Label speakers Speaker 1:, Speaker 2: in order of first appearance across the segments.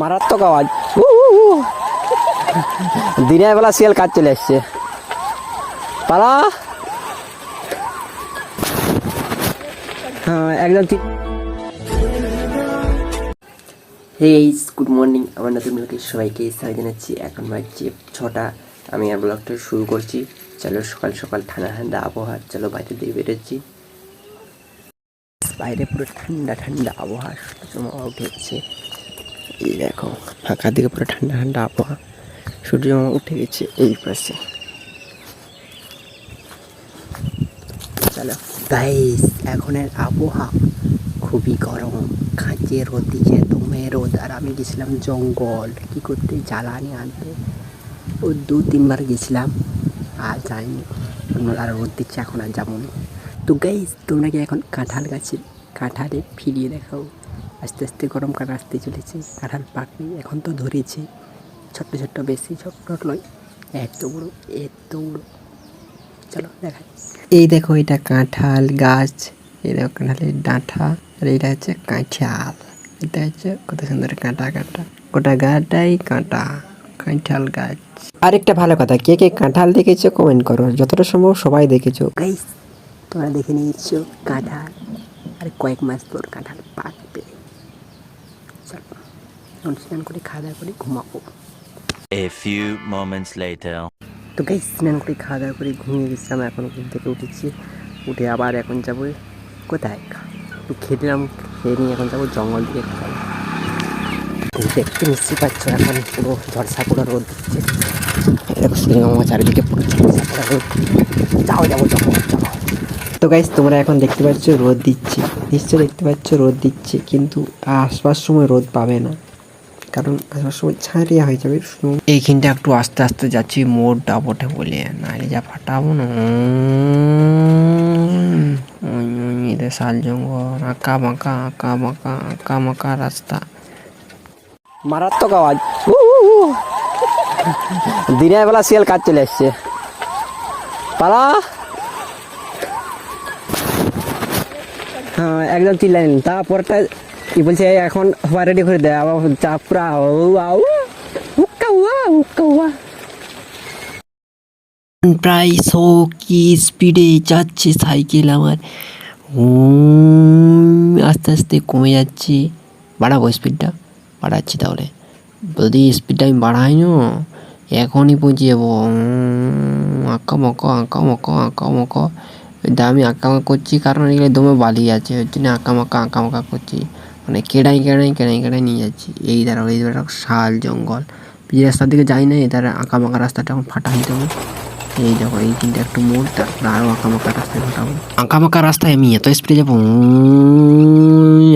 Speaker 1: মারাত্মক আওয়াজ। দিনের বেলা শিয়াল কাজ চলে এসছে পালা। হ্যাঁ একদম ঠিক হেইস গুড মর্নিং আমার নতুন ব্লগে সবাইকে স্বাগত জানাচ্ছি। এখন বাজছে ছটা। আমি আর ব্লগটা শুরু করছি। চলো সকাল সকাল ঠান্ডা ঠান্ডা আবহাওয়া। চলো বাইরে দিয়ে বেরোচ্ছি। বাইরে পুরো ঠান্ডা ঠান্ডা আবহাওয়া। সূর্য উঠেছে। এই দেখো, ফাঁকা দিকে পুরো ঠান্ডা ঠান্ডা আবহাওয়া। সূর্য উঠে গেছে এই পাশে। চলো গাইস এখনের আবহাওয়া খুবই গরম। খাঁচে রোদ দিচ্ছে, দমে রোদ, আর আমি গেছিলাম জঙ্গল। কি করতে, জ্বালানি আনতে। ও দু তিনবার গেছিলাম, আর যাইনি। আর রোদ দিচ্ছে, এখন আর যাব না। তো গাইস তোমরা কি এখন কাঁঠাল গাছে কাঁঠালে ফিরিয়ে দেখাও? আস্তে আস্তে গরম কাঠ আসতে চলেছে। কাঁঠাল পাকবে এখন তো ধরেছে। ছোট্ট ছোট্ট বেশি, ছোট্ট নয়, এত বড় এত বড়। চলো দেখাই। এই দেখো, এটা কাঁঠাল গাছ, এই দেখো কাঁঠালের ডাঁঠা, আর এটা হচ্ছে কাঁঠাল। এটা হচ্ছে কত সুন্দর কাঁটা কাঁটা। গোটা গাটাই কাঁটা, কাঁঠাল গাছ। আরেকটা ভালো কথা, কে কে কাঁঠাল দেখেছ কমেন্ট করো। যতটা সম্ভব সবাই দেখেছ। তোমরা দেখে নিয়েছো কাঁঠাল। আর কয়েক মাস পর কাঁঠাল পাকবে। চলো স্নান করে খাওয়া দাওয়া করে ঘুমাবো
Speaker 2: A few moments later.
Speaker 1: তো গাই স্নান করে খাওয়া দাওয়া করে ঘুমিয়ে গেছিলাম এখন ঘুম থেকে উঠেছি উঠে আবার এখন যাব কোথায় একটু খেলাম খেয়ে নিয়ে এখন যাব জঙ্গল দিকে খাব দেখতে নিশ্চয়ই পাচ্ছ এখন পুরো ঝড়সা পুরো রোদ দিচ্ছে এরকম শুনে আমার চারিদিকে পুরো ঝড়সা পুরো রোদ যাও যাব জঙ্গল যাব তো গাইস তোমরা এখন দেখতে পাচ্ছ রোদ দিচ্ছে। নিশ্চয়ই দেখতে পাচ্ছ রোদ দিচ্ছে, কিন্তু আসবার সময় রোদ পাবে না। কারণ আসবার সময় ছাড়িয়া হয়ে যাবে। এইখানটা একটু আস্তে আস্তে যাচ্ছি, মোড় ডাবটে বলে। নাহলে যা ফাটাবো না। শাল জঙ্গল। আঁকা বাঁকা আঁকা বাঁকা আঁকা বাঁকা রাস্তা। মারাত্মক আওয়াজ। দিনের বেলা শিয়াল কাজ চলে এসছে পালা। একদম চিল্লাই নিন তারপরটা কি বলছে এখন রেডি করে দেয় আবার চাপড়া ও আউ হুক্কা উয়া হুক্কা উয়া প্রায় শো কি স্পিডে যাচ্ছে সাইকেল আমার। আস্তে আস্তে কমে যাচ্ছে। বাড়াবো স্পিডটা বাড়াচ্ছি তাহলে। যদি স্পিডটা আমি বাড়াই না, এখনই পৌঁছে যাব। আঁকা, মকা আঁকা মকা আঁকা, মকা। আমি আঁকা মাকা করছি কারণ এগুলো দমে বালি আছে, ওই জন্য আঁকা মাকা করছি। মানে কেড়াই কেড়াই কেড়াই কেড়াই নিয়ে যাচ্ছি। এই দ্বারা এই দ্বারা শাল জঙ্গল। যে রাস্তার দিকে যাই না এই দ্বারা আঁকা মাকা রাস্তাটা এখন ফাটা হয়ে যাব এই দেখো এই তিনটা একটু মোড় তারপরে আরও আঁকা মাকা রাস্তায় ফাটাবো আঁকা মাকা রাস্তায় আমি এত স্পিডে যাব উম,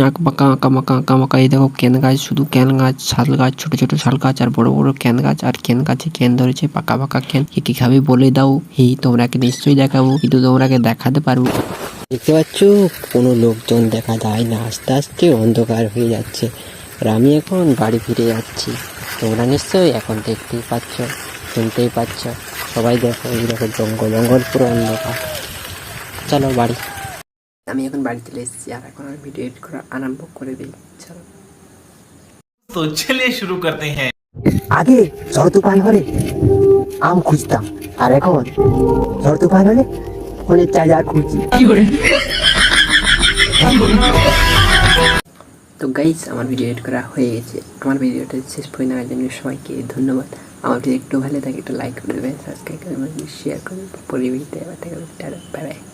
Speaker 1: আঁকা বাঁকা আঁকা মাকা আঁকা এই দেখো কেন গাছ শুধু কেন গাছ শাল গাছ ছোট ছোট শাল গাছ আর বড় বড় কেন গাছ আর কেন গাছে কেন ধরেছে পাকা পাকা কেন কে কি খাবে বলে দাও এই তোমরাকে নিশ্চয়ই দেখাবো কিন্তু তোমরাকে দেখাতে পারব। দেখতে পাচ্ছ? কোনো লোকজন দেখা যায় না আস্তে আস্তে অন্ধকার হয়ে যাচ্ছে আর আমি এখন বাড়ি ফিরে যাচ্ছি। তোমরা নিশ্চয়ই এখন দেখতেই পাচ্ছ শুনতেই পাচ্ছ। সবাই দেখো এই দেখো জঙ্গল জঙ্গল পুরো অন্ধকার। চলো বাড়ি। আমি এখন বাড়ি চলে এসেছি আর এখন আমি ভিডিও এডিট করা আরম্ভ করে দিই। চলো।
Speaker 3: তো চলে শুরু করতে হ্যাঁ।
Speaker 1: আগে ঝড় তুফান হলে আম খুঁজতাম আর এখন ঝড় তুফান হলে ফোনের চার্জার খুঁজছি। কি করে? তো গাইজ আমার ভিডিও এডিট করা হয়ে গেছে আমার ভিডিওটা শেষ পর্যন্ত দেখার জন্য সবাইকে ধন্যবাদ। আমার ভিডিও একটু ভালো থাকে একটু লাইক করে দেবেন সাবস্ক্রাইব করবেন শেয়ার করে পরিবেশ দেওয়া থাকবে বাই